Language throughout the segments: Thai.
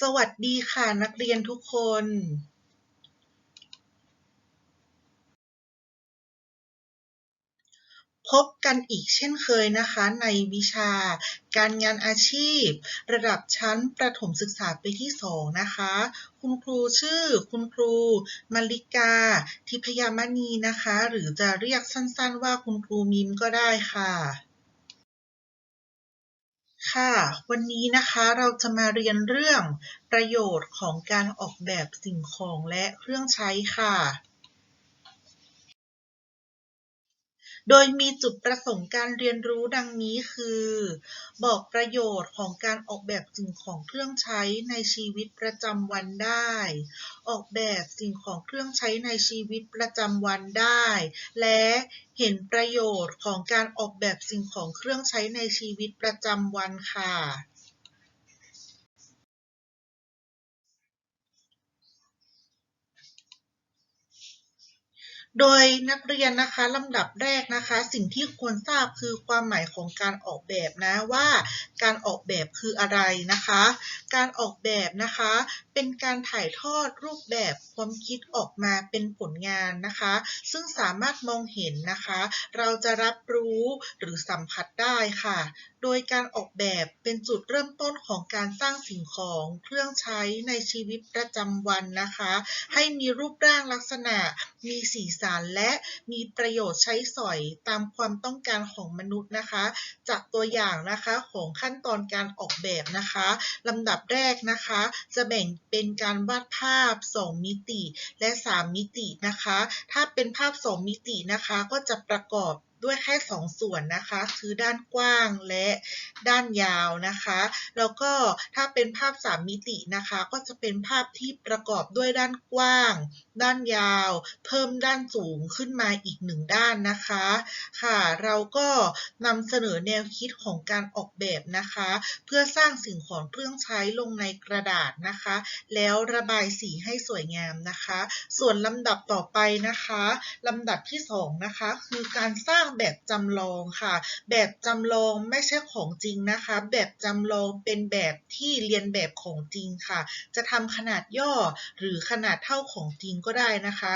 สวัสดีค่ะนักเรียนทุกคน พบกันอีกเช่นเคยนะคะ ในวิชา การงานอาชีพ ระดับชั้นประถมศึกษาปีที่ 2 นะคะ คุณครูชื่อคุณครูมาริกา ทิพยามณีนะคะ หรือจะเรียกสั้นๆว่าคุณครูมิมก็ได้ค่ะ ค่ะ วันนี้นะคะเราจะมาเรียนเรื่องประโยชน์ของการออกแบบสิ่งของและเครื่องใช้ค่ะ โดยมีจุดประสงค์การเรียนรู้ดังนี้คือ บอกประโยชน์ของการออกแบบสิ่งของเครื่องใช้ในชีวิตประจำวันได้ ออกแบบสิ่งของเครื่องใช้ในชีวิตประจำวันได้ และเห็นประโยชน์ของการออกแบบสิ่งของเครื่องใช้ในชีวิตประจำวันค่ะ โดยนักเรียนนะคะลำดับแรกนะคะ สิ่งที่ควรทราบคือความหมายของการออกแบบนะว่าการออกแบบคืออะไรนะคะ การออกแบบนะคะ เป็นการถ่ายทอดรูปแบบความคิดออกมาเป็นผลงานนะคะ ซึ่งสามารถมองเห็นนะคะ เราจะรับรู้หรือสัมผัสได้ค่ะ โดยการออกแบบเป็นจุดเริ่มต้นของการสร้างสิ่งของเครื่องใช้ในชีวิตประจำวันนะคะ ให้มีรูปร่างลักษณะ มีสีสันและมีประโยชน์ใช้สอยตามความต้องการของมนุษย์นะคะ จากตัวอย่างนะคะของขั้นตอนการออกแบบนะคะลำดับแรกนะคะ จะแบ่งเป็นการวาดภาพ 2 มิติ และ 3 มิตินะคะ ถ้าเป็นภาพ 2 มิตินะคะ ก็จะประกอบ ด้วยแค่2ส่วนนะคะ คือด้านกว้างและด้านยาวนะคะ แล้วก็ถ้าเป็นภาพ 3 มิตินะคะ ก็จะเป็นภาพที่ประกอบด้วยด้านกว้าง ด้านยาว เพิ่มด้านสูงขึ้นมาอีกหนึ่งด้านนะคะ ค่ะ เราก็นำเสนอแนวคิดของการออกแบบนะคะ เพื่อสร้างสิ่งของเครื่องใช้ลงในกระดาษนะคะ แล้วระบายสีให้สวยงามนะคะ ส่วนลำดับต่อไปนะคะลำดับที่2นะคะคือการสร้างแบบจำลองค่ะ แบบจำลองไม่ใช่ของจริงนะคะ แบบจำลองเป็นแบบที่เรียนแบบของจริงค่ะ จะทำขนาดย่อหรือขนาดเท่าของจริงก็ได้นะคะ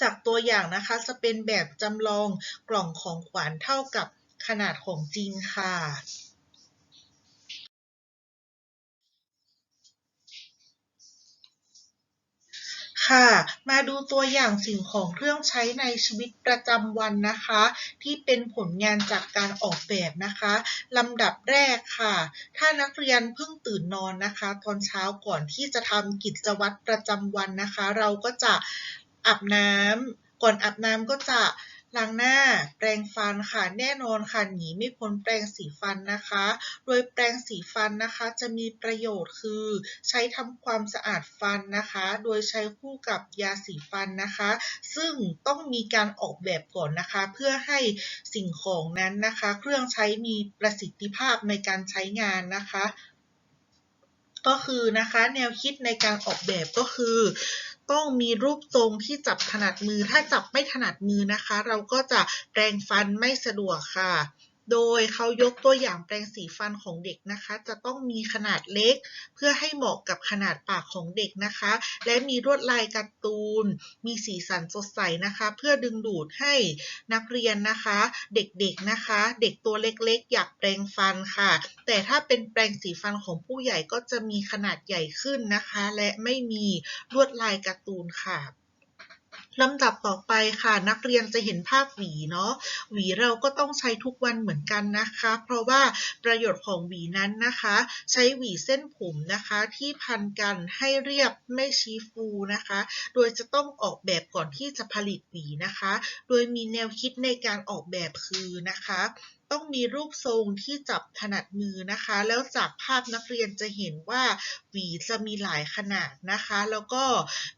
จากตัวอย่างนะคะจะเป็นแบบจำลองกล่องของขวัญเท่ากับขนาดของจริงค่ะ ค่ะ มาดูตัวอย่างสิ่งของเครื่องใช้ในชีวิตประจำวันนะคะ ที่เป็นผลงานจากการออกแบบนะคะลำดับแรกค่ะ ถ้านักเรียนเพิ่งตื่นนอนนะคะ ตอนเช้าก่อนที่จะทำกิจวัตรประจำวันนะคะ เราก็จะอาบน้ำก่อนอาบน้ำก็จะ ล้างหน้า แปรงฟันค่ะ แน่นอนค่ะหนีไม่พ้นแปรงสีฟันนะคะ โดยแปรงสีฟันนะคะ จะมีประโยชน์คือ ใช้ทำความสะอาดฟันนะคะ โดยใช้คู่กับยาสีฟันนะคะ ซึ่งต้องมีการออกแบบก่อนนะคะ เพื่อให้สิ่งของนั้นนะคะ เครื่องใช้มีประสิทธิภาพในการใช้งานนะคะ ก็คือนะคะแนวคิดในการออกแบบก็คือ ต้องมีรูปทรงที่จับถนัดมือ ถ้าจับไม่ถนัดมือนะคะ เราก็จะแปรงฟันไม่สะดวกค่ะ โดยเขายกตัวอย่างแปรงสีฟันของเด็กนะคะ จะต้องมีขนาดเล็ก เพื่อให้เหมาะกับขนาดปากของเด็กนะคะ และมีลวดลายการ์ตูน มีสีสันสดใสนะคะ เพื่อดึงดูดให้นักเรียนนะคะ เด็กๆนะคะ เด็กตัวเล็กๆ อยากแปรงฟันค่ะ แต่ถ้าเป็นแปรงสีฟันของผู้ใหญ่ก็จะมีขนาดใหญ่ขึ้นนะคะ และไม่มีลวดลายการ์ตูนค่ะ ลำดับต่อไปค่ะนักเรียนจะเห็นภาพหวีเนาะหวีเราก็ต้องใช้ทุกวันเหมือนกันนะคะ เพราะว่าประโยชน์ของหวีนั้นนะคะ ใช้หวีเส้นผมนะคะที่พันกันให้เรียบไม่ชี้ฟูนะคะ โดยจะต้องออกแบบก่อนที่จะผลิตหวีนะคะ โดยมีแนวคิดในการออกแบบคือนะคะต้องมีรูปทรงที่จับถนัดมือนะคะ แล้วจากภาพนักเรียนจะเห็นว่าหวีจะมีหลายขนาดนะคะ แล้วก็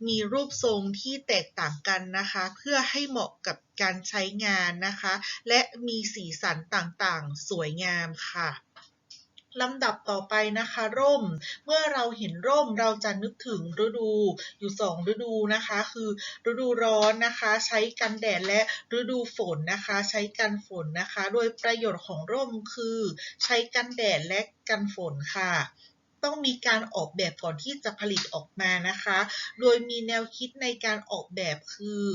มีรูปทรงที่แตกต่างกันนะคะ เพื่อให้เหมาะกับการใช้งานนะคะ และมีสีสันต่างๆ สวยงามค่ะ ลำดับต่อไปนะคะ ร่ม เมื่อเราเห็นร่มเราจะนึกถึงฤดูอยู่สองฤดูนะคะ คือฤดูร้อนนะคะ ใช้กันแดดและฤดูฝนนะคะ ใช้กันฝนนะคะ โดยประโยชน์ของร่มคือ ใช้กันแดดและกันฝนค่ะ ต้องมีการออกแบบก่อนที่จะผลิตออกมานะคะ โดยมีแนวคิดในการออกแบบคือ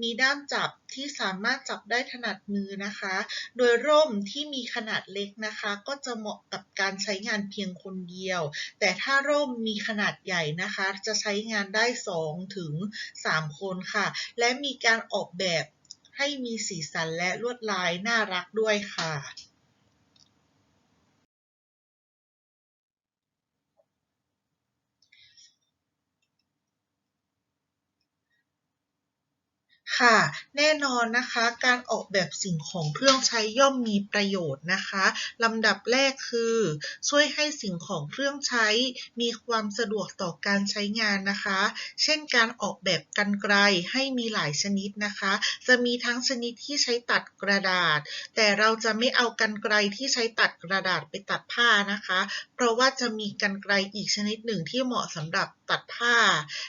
มีด้ามจับที่สามารถจับได้ถนัดมือนะคะ โดยร่มที่มีขนาดเล็กนะคะ ก็จะเหมาะกับการใช้งานเพียงคนเดียว แต่ถ้าร่มมีขนาดใหญ่นะคะ จะใช้งานได้ 2 ถึง 3 คนค่ะ และมีการออกแบบให้มีสีสันและลวดลายน่ารักด้วยค่ะ ค่ะ แน่นอนนะคะการออกแบบสิ่งของเครื่องใช้ย่อมมีประโยชน์นะคะลำดับแรกคือ ช่วยให้สิ่งของเครื่องใช้มีความสะดวกต่อการใช้งานนะคะ เช่นการออกแบบกรรไกรให้มีหลายชนิดนะคะ จะมีทั้งชนิดที่ใช้ตัดกระดาษ แต่เราจะไม่เอากรรไกรที่ใช้ตัดกระดาษไปตัดผ้านะคะ เพราะว่าจะมีกรรไกรอีกชนิดหนึ่งที่เหมาะสำหรับตัดผ้า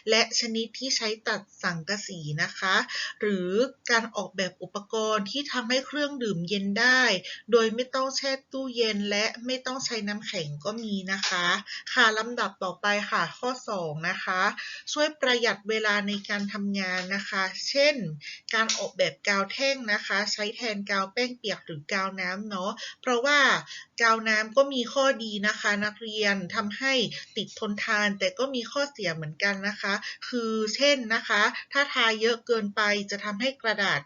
และชนิดที่ใช้ตัดสังกะสีนะคะหรือการออกแบบอุปกรณ์ที่ทำให้เครื่องดื่มเย็นได้ โดยไม่ต้องแช่ตู้เย็นและไม่ต้องใช้น้ำแข็งก็มีนะคะ ค่ะลำดับต่อไปค่ะข้อ 2 นะคะ ช่วยประหยัดเวลาในการทำงานนะคะ เช่น การออกแบบกาวแท่งนะคะ ใช้แทนกาวแป้งเปียกหรือกาวน้ำเนาะเพราะว่ากาวน้ำก็มีข้อดีนะคะ นักเรียนทำให้ติดทนทานแต่ก็มีข้อเสียเหมือนกันนะคะ คือเช่นนะคะ ถ้าทาเยอะเกินไปจะทำให้กระดาษ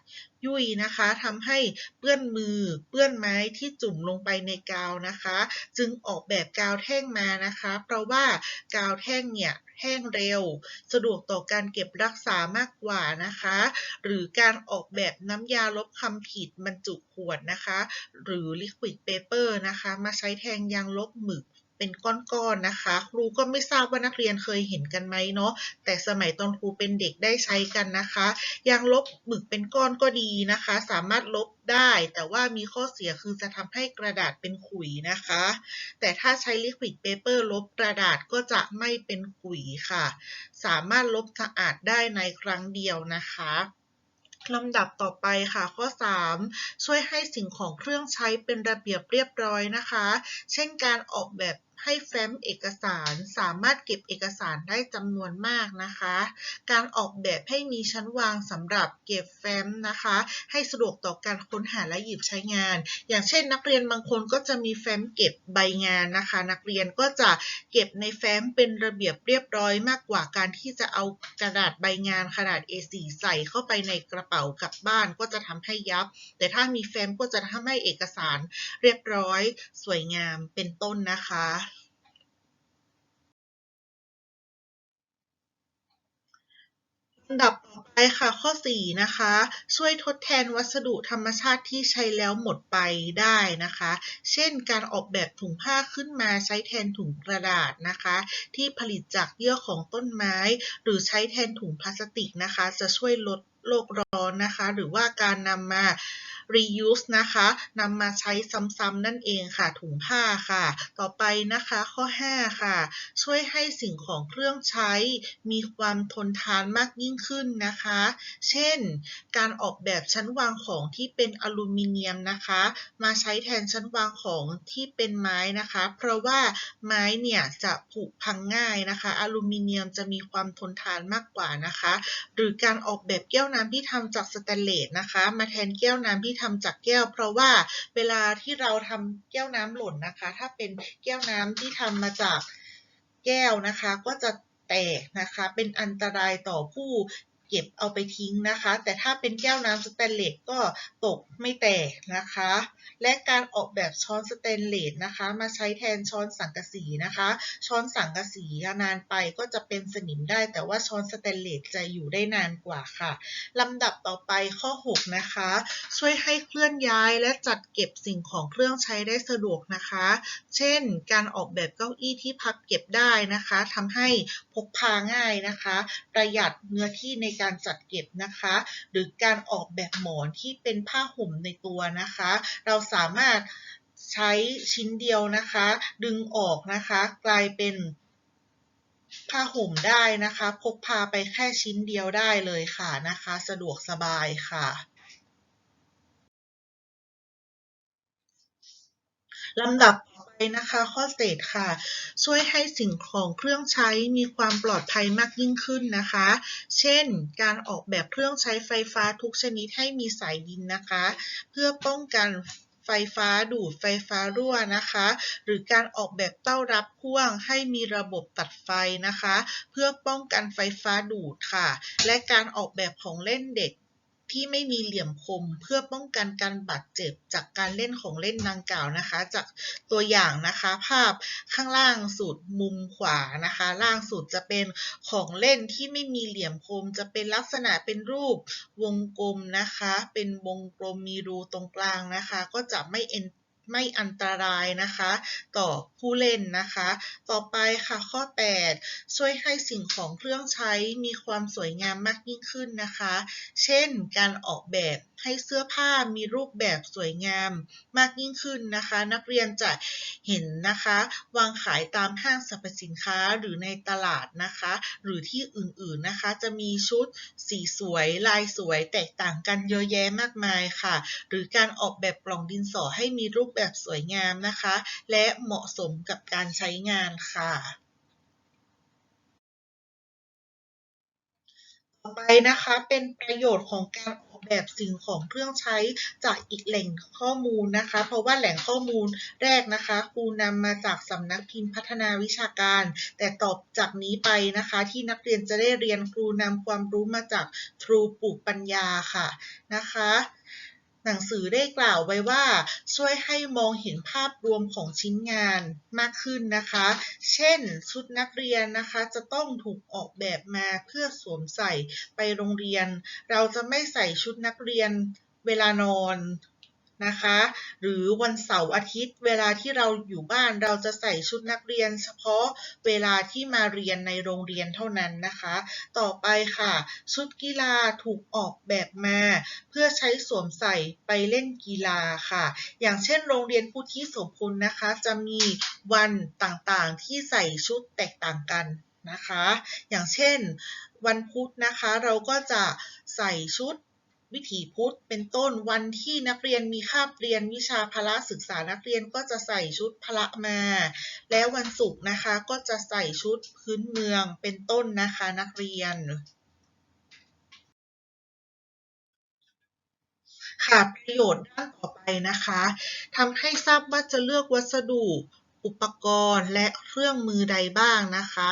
ยุ่ยนะคะทำให้เปื้อนมือเปื้อนไม้ที่จุ่มลงไปในกาวนะคะ จึงออกแบบกาวแท่งมานะคะ เพราะว่ากาวแท่งเนี่ยแห้งเร็ว สะดวกต่อการเก็บรักษามากกว่านะคะ หรือการออกแบบน้ำยาลบคำผิดบรรจุขวดนะคะ หรือ liquid paper นะคะ มาใช้แทนยางลบหมึก เป็นก้อนๆนะคะ ครูก็ไม่ทราบว่านักเรียนเคยเห็นกันไหมเนาะแต่สมัยตอนครูเป็นเด็กได้ใช้กันนะคะ ยางลบหมึกเป็นก้อนก็ดีนะคะ สามารถลบได้ แต่ว่ามีข้อเสียคือจะทำให้กระดาษเป็นขุยนะคะ แต่ถ้าใช้ liquid paper ลบกระดาษก็จะไม่เป็นขุยค่ะ สามารถลบสะอาดได้ในครั้งเดียวนะคะลำดับต่อไปค่ะข้อ 3 ช่วยให้สิ่งของเครื่องใช้เป็นระเบียบเรียบร้อยนะคะ เช่นการออกแบบ ให้แฟ้มเอกสารสามารถเก็บเอกสารได้จำนวนมากนะคะ การออกแบบให้มีชั้นวางสำหรับเก็บแฟ้มนะคะ ให้สะดวกต่อการค้นหาและหยิบใช้งาน อย่างเช่น นักเรียนบางคนก็จะมีแฟ้มเก็บใบงานนะคะ นักเรียนก็จะเก็บในแฟ้มเป็นระเบียบเรียบร้อยมากกว่าการที่จะเอากระดาษใบงานขนาด A4 ใส่เข้าไปในกระเป๋ากลับบ้านก็จะทำให้ยับ แต่ถ้ามีแฟ้มก็จะทำให้เอกสารเรียบร้อย สวยงามเป็นต้นนะคะ ลำดับต่อไปค่ะข้อ 4 นะคะ ช่วยทดแทนวัสดุธรรมชาติที่ใช้แล้วหมดไปได้นะคะ เช่นการออกแบบถุงผ้าขึ้นมาใช้แทนถุงกระดาษนะคะ ที่ผลิตจากเยื่อของต้นไม้ หรือใช้แทนถุงพลาสติกนะคะ จะช่วยลดโลกร้อนนะคะ หรือว่าการนำมา reuse นะคะนำมาใช้ซ้ำๆนั่นเองค่ะ ถุงผ้าค่ะ ต่อไปนะคะข้อ 5 ค่ะ ช่วยให้สิ่งของเครื่องใช้ มีความทนทานมากยิ่งขึ้นนะคะ เช่น การออกแบบชั้นวางของที่เป็นอลูมิเนียมนะคะ มาใช้แทนชั้นวางของที่เป็นไม้นะคะ เพราะว่าไม้เนี่ยจะผุพังง่ายนะคะ อลูมิเนียมจะมีความทนทานมากกว่านะคะ หรือการออกแบบแก้วน้ำที่ทำจากสแตนเลสนะคะ มาแทนแก้วน้ำที่ทำจากแก้ว เพราะว่าเวลาที่เราทำแก้วน้ำหล่นนะคะ ถ้าเป็นแก้วน้ำที่ทำมาจากแก้วนะคะ ก็จะแตกนะคะ เป็นอันตรายต่อผู้ เก็บเอาไปทิ้งนะคะ แต่ถ้าเป็นแก้วน้ำสแตนเลสก็ตกไม่แตกนะคะ และการออกแบบช้อนสแตนเลสนะคะ มาใช้แทนช้อนสังกะสีนะคะ ช้อนสังกะสีนานไปก็จะเป็นสนิมได้ แต่ว่าช้อนสแตนเลสจะอยู่ได้นานกว่าค่ะลำดับต่อไปข้อ 6 นะคะ ช่วยให้เคลื่อนย้ายและจัดเก็บสิ่งของเครื่องใช้ได้สะดวกนะคะ เช่น การออกแบบเก้าอี้ที่พับเก็บได้นะคะทำให้พกพาง่ายนะคะ ประหยัดเนื้อที่ในการการจัดเก็บนะคะ หรือการออกแบบหมอนที่เป็นผ้าห่มในตัวนะคะ เราสามารถใช้ชิ้นเดียวนะคะ ดึงออกนะคะ กลายเป็นผ้าห่มได้นะคะ พกพาไปแค่ชิ้นเดียวได้เลยค่ะนะคะ สะดวกสบายค่ะลำดับ ไปนะคะ ข้อเศษค่ะ ช่วยให้สิ่งของเครื่องใช้มีความปลอดภัยมากยิ่งขึ้นนะคะ เช่น การออกแบบเครื่องใช้ไฟฟ้าทุกชนิดให้มีสายดินนะคะ เพื่อป้องกันไฟฟ้าดูดไฟฟ้ารั่วนะคะ หรือการออกแบบเต้ารับพ่วงให้มีระบบตัดไฟนะคะ เพื่อป้องกันไฟฟ้าดูดค่ะ และการออกแบบของเล่นเด็ก ที่ไม่มีเหลี่ยมคมเพื่อป้องกันการบาดเจ็บจากการเล่นของเล่นดังกล่าวนะคะ จากตัวอย่างนะคะ ภาพข้างล่างสุดมุมขวานะคะ ล่างสุดจะเป็นของเล่นที่ไม่มีเหลี่ยมคม จะเป็นลักษณะเป็นรูปวงกลมนะคะ เป็นวงกลมมีรูตรงกลางนะคะ ก็จะไม่เอ็น ไม่อันตรายนะคะ ต่อผู้เล่นนะคะ ต่อไปค่ะข้อ 8 ช่วยให้สิ่งของเครื่องใช้มีความสวยงามมากยิ่งขึ้นนะคะ เช่น การออกแบบให้เสื้อผ้ามีรูปแบบสวยงามมากยิ่งขึ้นนะคะ นักเรียนจะเห็นนะคะ วางขายตามห้างสรรพสินค้าหรือในตลาดนะคะ หรือที่อื่นๆนะคะ จะมีชุดสีสวยลายสวยแตกต่างกันเยอะแยะมากมายค่ะ หรือการออกแบบกล่องดินสอให้มีรูปแบบสวยงามนะคะ และเหมาะสมกับการใช้งานค่ะต่อไปนะคะเป็นประโยชน์ของการออกแบบสิ่งของเครื่องใช้จากอีกแหล่งข้อมูลนะคะ เพราะว่าแหล่งข้อมูลแรกนะคะครูนำมาจากสำนักพิมพ์พัฒนาวิชาการ แต่ตอบจากนี้ไปนะคะ ที่นักเรียนจะได้เรียนครูนำความรู้มาจากครูปลูกปัญญาค่ะนะคะ หนังสือได้กล่าวไว้ว่า ช่วยให้มองเห็นภาพรวมของชิ้นงานมากขึ้นนะคะ เช่น ชุดนักเรียนนะคะ จะต้องถูกออกแบบมาเพื่อสวมใส่ไปโรงเรียน เราจะไม่ใส่ชุดนักเรียนเวลานอน นะคะ หรือวันเสาร์อาทิตย์ เวลาที่เราอยู่บ้านเราจะใส่ชุดนักเรียน เฉพาะเวลาที่มาเรียนในโรงเรียนเท่านั้นนะคะ ต่อไปค่ะ ชุดกีฬาถูกออกแบบมา เพื่อใช้สวมใส่ไปเล่นกีฬาค่ะ อย่างเช่น โรงเรียนพุทธิโสพลนะคะ จะมีวันต่างๆที่ใส่ชุดแตกต่างกันนะคะ อย่างเช่น วันพุธนะคะเราก็จะใส่ชุด วิถีพุทธเป็นต้นวันที่นักเรียนมีคาบเรียนวิชาพละศึกษานักเรียนก็จะใส่ชุดพละมา แล้ววันศุกร์นะคะก็จะใส่ชุดพื้นเมืองเป็นต้นนะคะนักเรียนค่ะประโยชน์ด้านต่อไปนะคะทำให้ทราบว่าจะเลือกวัสดุ อุปกรณ์และเครื่องมือใดบ้างนะคะ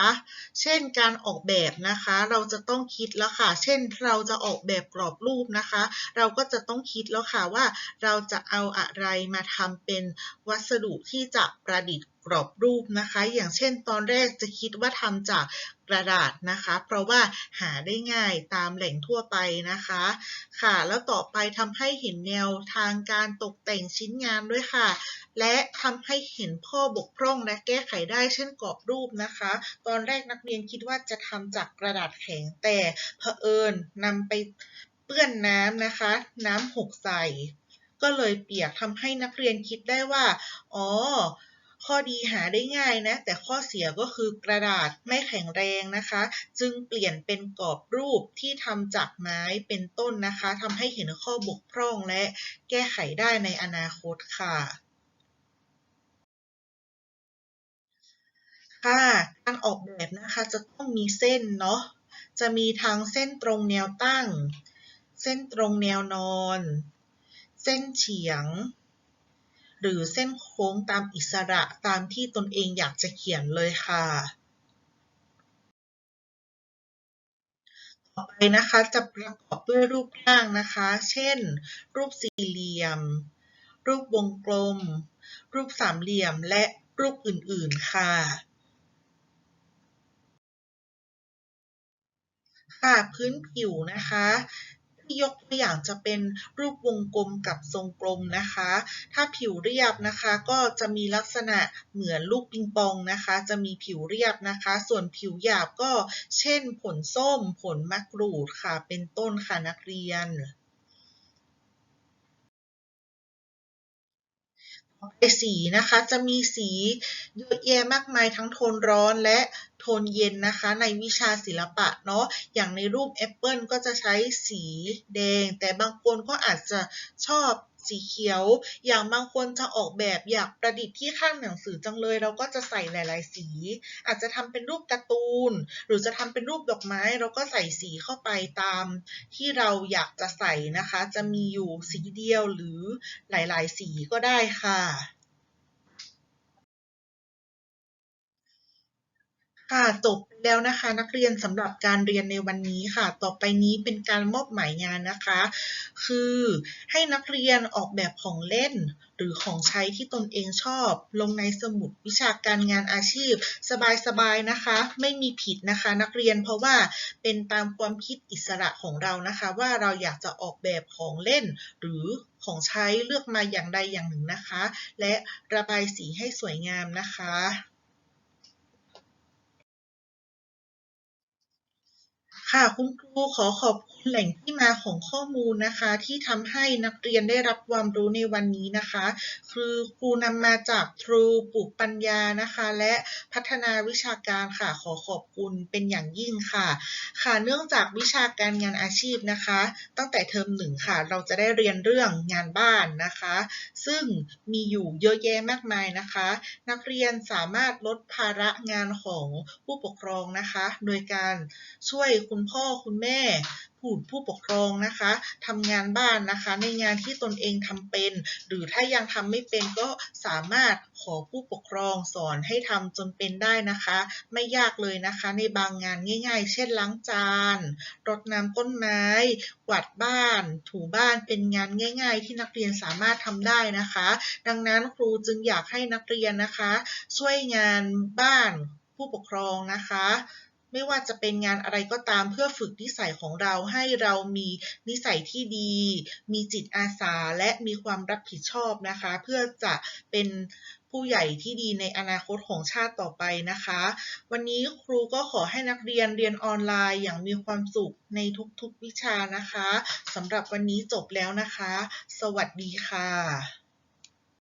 เช่นการออกแบบนะคะ เราจะต้องคิดแล้วค่ะ เช่นเราจะออกแบบกรอบรูปนะคะ เราก็จะต้องคิดแล้วค่ะว่า เราจะเอาอะไรมาทำเป็นวัสดุที่จะประดิษฐ์ กรอบรูปนะคะ อย่างเช่นตอนแรกจะคิดว่าทำจากกระดาษนะคะ เพราะว่าหาได้ง่ายตามแหล่งทั่วไปนะคะ ค่ะ แล้วต่อไปทำให้เห็นแนวทางการตกแต่งชิ้นงานด้วยค่ะ และทำให้เห็นข้อบกพร่องและแก้ไขได้เช่นกรอบรูปนะคะ ตอนแรกนักเรียนคิดว่าจะทำจากกระดาษแข็งแต่เผอิญนำไปเปื้อนน้ำนะคะ น้ำหกใส่ก็เลยเปียกทำให้นักเรียนคิดได้ว่า อ๋อ ข้อดีหาได้ง่ายนะ แต่ข้อเสียก็คือกระดาษไม่แข็งแรงนะคะ จึงเปลี่ยนเป็นกรอบรูปที่ทำจากไม้เป็นต้นนะคะทำให้เห็นข้อบกพร่องและแก้ไขได้ในอนาคตค่ะค่ะการออกแบบนะคะจะต้องมีเส้นเนาะจะมีทั้งเส้นตรงแนวตั้ง เส้นตรงแนวนอน เส้นเฉียง หรือเส้นโค้งตามอิสระตามที่ตนเองอยากจะเขียนเลยค่ะ ต่อไปนะคะจะประกอบด้วยรูปร่างนะคะ เช่น รูปสี่เหลี่ยม รูปวงกลม รูปสามเหลี่ยมและรูปอื่นๆค่ะค่ะพื้นผิวนะคะ ที่ยกตัวอย่างจะเป็นรูปวงกลมกับทรงกลมนะคะ ถ้าผิวเรียบนะคะ ก็จะมีลักษณะเหมือนลูกปิงปองนะคะ จะมีผิวเรียบนะคะ ส่วนผิวหยาบก็เช่น ผลส้ม ผลมะกรูดค่ะ เป็นต้นค่ะนักเรียนต่อไปสีนะคะ จะมีสีเยอะแยะมากมายทั้งโทนร้อนและ โทนเย็นนะคะ ในวิชาศิลปะเนาะอย่างในรูปแอปเปิลก็จะใช้สีแดง แต่บางคนก็อาจจะชอบสีเขียว อย่างบางคนจะออกแบบอยากประดิษฐ์ที่ข้างหนังสือจังเลย เราก็จะใส่หลาย ๆ สี อาจจะทำเป็นรูปการ์ตูน หรือจะทำเป็นรูปดอกไม้ เราก็ใส่สีเข้าไปตาม ที่เราอยากจะใส่นะคะ จะมีอยู่สีเดียวหรือหลาย ๆ สีก็ได้ค่ะ ค่ะจบแล้วนะคะนักเรียนสำหรับการเรียนในวันนี้ค่ะ ต่อไปนี้เป็นการมอบหมายงานนะคะ คือให้นักเรียนออกแบบของเล่น หรือของใช้ที่ตนเองชอบ ลงในสมุดวิชาการงานอาชีพ สบายๆนะคะ ไม่มีผิดนะคะ นักเรียนเพราะว่าเป็นตามความคิดอิสระของเรานะคะ ว่าเราอยากจะออกแบบของเล่น หรือของใช้เลือกมาอย่างใดอย่างหนึ่งนะคะ และระบายสีให้สวยงามนะคะ ค่ะคุณครูขอขอบคุณแหล่งที่มาของข้อมูลนะคะ ที่ทำให้นักเรียนได้รับความรู้ในวันนี้นะคะ คือครูนำมาจากครูปลูกปัญญานะคะ และพัฒนาวิชาการค่ะ ขอขอบคุณเป็นอย่างยิ่งค่ะ ค่ะเนื่องจากวิชาการงานอาชีพนะคะ ตั้งแต่เทอมหนึ่งค่ะ เราจะได้เรียนเรื่องงานบ้านนะคะ ซึ่งมีอยู่เยอะแยะมากมายนะคะ นักเรียนสามารถลดภาระงานของผู้ปกครองนะคะ โดยการช่วยคุณพ่อคุณแม่ผู้ผู้ปกครองนะคะทำงานบ้านนะคะ ในงานที่ตนเองทำเป็น หรือถ้ายังทำไม่เป็นก็สามารถขอผู้ปกครองสอนให้ทำจนเป็นได้นะคะ ไม่ยากเลยนะคะ ในบางงานง่าย ๆ เช่นล้างจานรดน้ำต้นไม้ กวาดบ้าน ถูบ้านเป็นงานง่าย ๆ ที่นักเรียนสามารถทำได้นะคะ ดังนั้นครูจึงอยากให้นักเรียนนะคะ ช่วยงานบ้านผู้ปกครองนะคะ ไม่ว่าจะเป็นงานอะไรก็ตามเพื่อฝึกนิสัยของเราให้เรามีนิสัยที่ดี มีจิตอาสาและมีความรับผิดชอบนะคะ เพื่อจะเป็นผู้ใหญ่ที่ดีในอนาคตของชาติต่อไปนะคะ วันนี้ครูก็ขอให้นักเรียนเรียนออนไลน์อย่างมีความสุขในทุกๆวิชานะคะสำหรับวันนี้จบแล้วนะคะ สวัสดีค่ะ